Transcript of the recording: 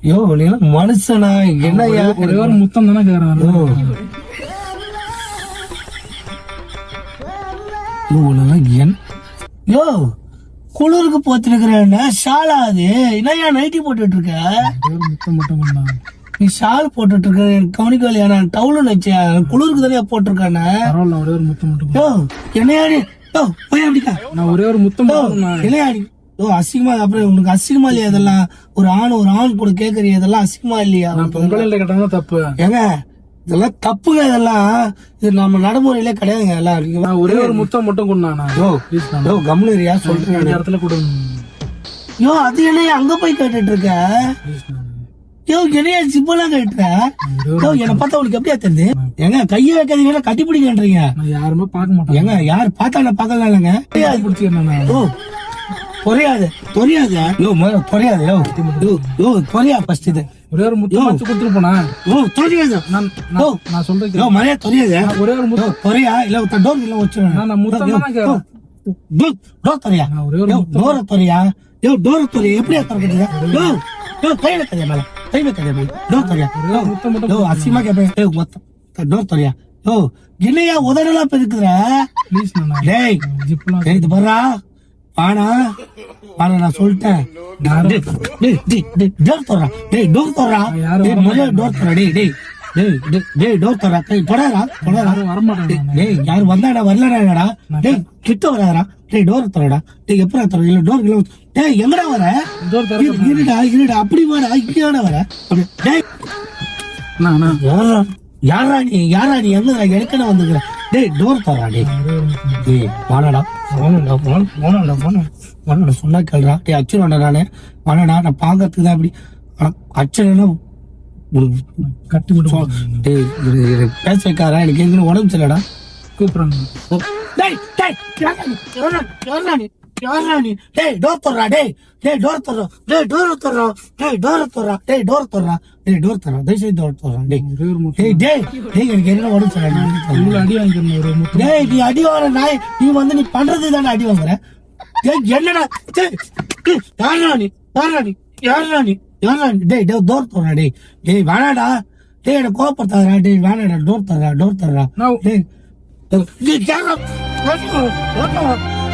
யோ நீ எல்லாம் மனுஷனா? என்னய்யா? ஒரே ஒரு முத்தம் தானே கேக்குறான் யோ உன்னெல்லாம் என் யோ குளிருக்கு போத்திருக்கிறேன் ஷாலா அது. என்னய்யா நைட்டி போட்டுட்டு இருக்க முத்தம் மட்டும் பண்ணான் நீ ஷால் போட்டுட்டு இருக்க கவனிக்கலையா நான் டவுலு வச்சேன். குளிருக்கு தானே போட்டிருக்கானே? ஒரே ஒரு முத்தம் மட்டும் யோ என்னையா நீ? யோ போய் அப்படிக்கா நான் ஒரே ஒரு முத்தம் மட்டும் யோ அசிங்கமா அப்புறம் உனக்கு அசிங்கமா இல்லையா இதெல்லாம்? ஒரு ஆண் ஒரு ஆண் கூட கேக்குறிய இதெல்லாம் அசிங்கமா இல்லையா? நான் பொம்பளை கேட்டாங்க தப்பு. ஏங்க இதெல்லாம் தப்புங்க இதெல்லாம். இது நம்ம நடைமுறையிலே கிடையாதுங்க எல்லாம் ஒரே ஒரு முத்தம் மட்டும் கொண்டாண்ணா யோ ப்ளீஸ் நான்? யோ கம்முனரியா சொல்றேன் இடத்துல கொடு. யோ அது என்னையா அங்க போய் கேட்டுட்டு இருக்க? யோ என்னையா சிப்பெல்லாம் கேட்டுற யோ என்னை பார்த்தா உனக்கு எப்படியா தெரியுது? ஏங்க கையை வைக்காதீங்கன்னா கட்டி பிடிக்கன்றீங்க யாருமே பார்க்க மாட்டேன். ஏங்க யார் பார்த்தா நான் பார்க்கலாம் இல்லைங்க பிடிச்சிக்கிறேன் யோ பொரியாது பொரியாது. யோ முதல்ல பொரியாது யோ. யோ யோ பொரியா ஃபர்ஸ்ட் இது. ஒரே ஒரு முத்தம் வச்சு கொடுத்துட்டு போனா? யோ பொரியாது நான் யோ. நான் சொல்றேன் யோ மரியா பொரியாது ஒரே ஒரு முத்தம் யோ பொரியா இல்ல ஒரு டோர் இல்ல வச்சிருவேன் நான் முத்தம் தானே கேக்குறேன் டோர் டோர் தொரியா ஒரே ஒரு யோ டோர் தொரியா யோ டோர் தொரியா எப்படியா திறக்குது யோ யோ கை வைக்காதே மேல. கை வைக்காதே மேல. டோர் தொரியா ஒரு முத்தம் மட்டும் யோ அசிமா கேப்பேன் யோ மொத்தம் டோர் தொரியா யோ என்னையா உதடெல்லாம் பெருக்குற ப்ளீஸ் நான். டேய் ஜிப்லாம் டேய் இது பாரா பானா? நான் சொல்லிட்டேன். டேய், டேய், டேய், டேய், டோர் தர்றா. டேய் டோர் டேய் முதல்ல டோர் தர்றா. டேய் டேய் டேய் டேய், டேய் டோர் தர்றா. டேய் தொடரா தொடரா வரமாட்டாங்க டேய் யார் வந்தாடா வரலடா டேய் கிட்ட வராதடா. டேய் டோர் தரடா டேய் எப்படா தர இல்ல டோர் இல்ல டேய் எங்கடா வர? டோர் தர இரு- இருடா இருடா. அப்படி வாடா இங்கடா வர. டேய். நான் யாரா யாரா நீ? யாரா நீ? எங்கடா? எனக்கன வந்துக்கிற டேய் டோர் தரா டேய். டேய் வாடா. போனடா போன போனடா போன போனடா சொன்னா கேளுடா. டேய் அச்சுடா நானு. வாடா நான் பாக்கிறதுக்கு தான் அப்படி. ஆனா அச்சனா கட்டி மட்டும் டேய் பேச வைக்காரா எனக்கு எங்க உடம்பு சரியில்லடா. கூப்பிடுறாங்க. டேய் டேய் யாரா நீ? யாரா யாரா? யாரா? டேய் டோர் தொறா டேய் டேய் டோர் தொறா டேய் டோர் தொறா டேய் டோர் தொறா டேய் டோர் தொறா டேய் டோர் தொறா டேய் சரி டோர் தொறா டேய் டேய் டேய் டேய் எனக்கு என்ன உடம்பு சரியில்லை அடி முத்தம் டேய் நீ அடி வாங்குற நாய் நீ வந்து நீ பண்றது தானே அடி வாங்குற? டேய் என்னடா? டேய் யார்றா நீ? யார்றா நீ? யார்றா நீ? யார்றா நீ? டேய் டேய் டோர் தரா டேய். டேய் வேணாடா. டேய் என்ன கோவப்படுத்தாதடா டேய். வேணாடா டோர் தரா டோர் தரா நான் டேய் டேய் யாரா